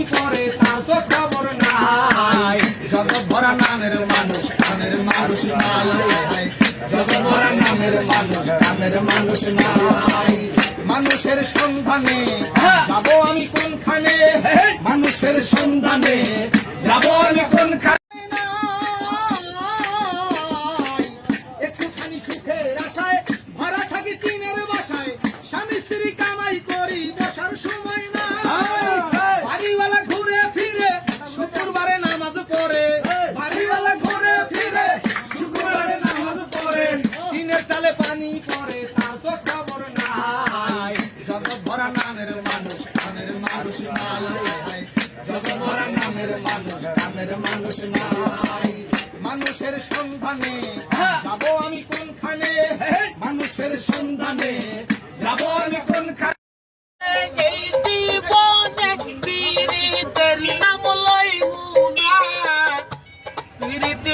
কি করে তার তো খবর নাই। জগৎ ভরা নামের মানুষ নামের মানুষ নাই। জগৎ ভরা নামের মানুষ নামের মানুষ নাই। মানুষের সন্ধানে যাব আমি কোনখানে? মানুষের সন্ধানে যাব আমি কোনখানে? পানি পড়ে তার তো খবর নাই। যত ভরা নামের মানুষ কামের মানুষ নাই। যত ভরা নামের মানুষ কামের মানুষ নাই। মানুষের সন্ধানে যাব আমি কোনখানে? মানুষের সন্ধানে যাব আমি কোনখানে? এই জীবনে পীড়িতের নাম লইবো না। পীড়িত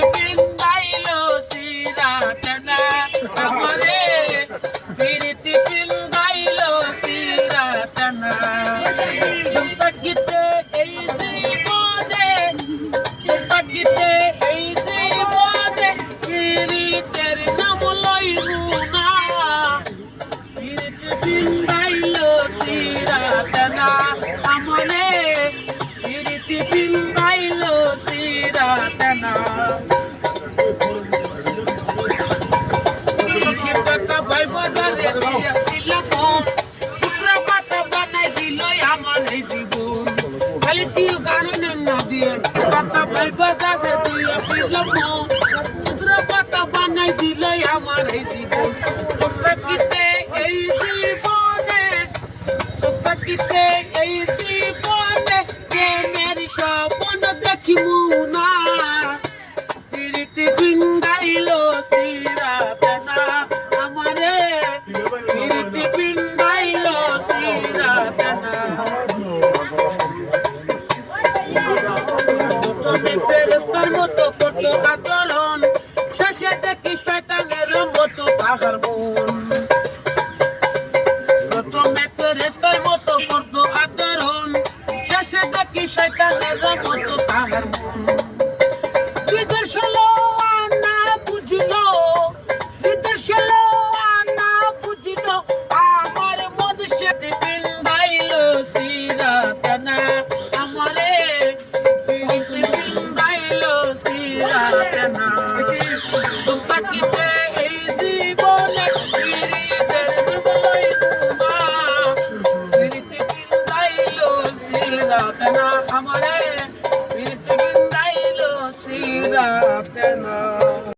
আমার এই জীবন প্রকৃতিতে এই জীবনে প্রকৃতিতে এই জীবনে প্রেমের স্বপ্ন দেখিমু না তুমি ফেরেস্তার মতো করতো আচরণ? শেষে দেখি শয়তানের মতো তাহার মন প্রথমে ফেরেস্তার মতো করতো আচরণ? শেষে দেখি শয়তানের মতো তাহার মন Sira Tena, Amare, Vichigindailo, Sira Tena.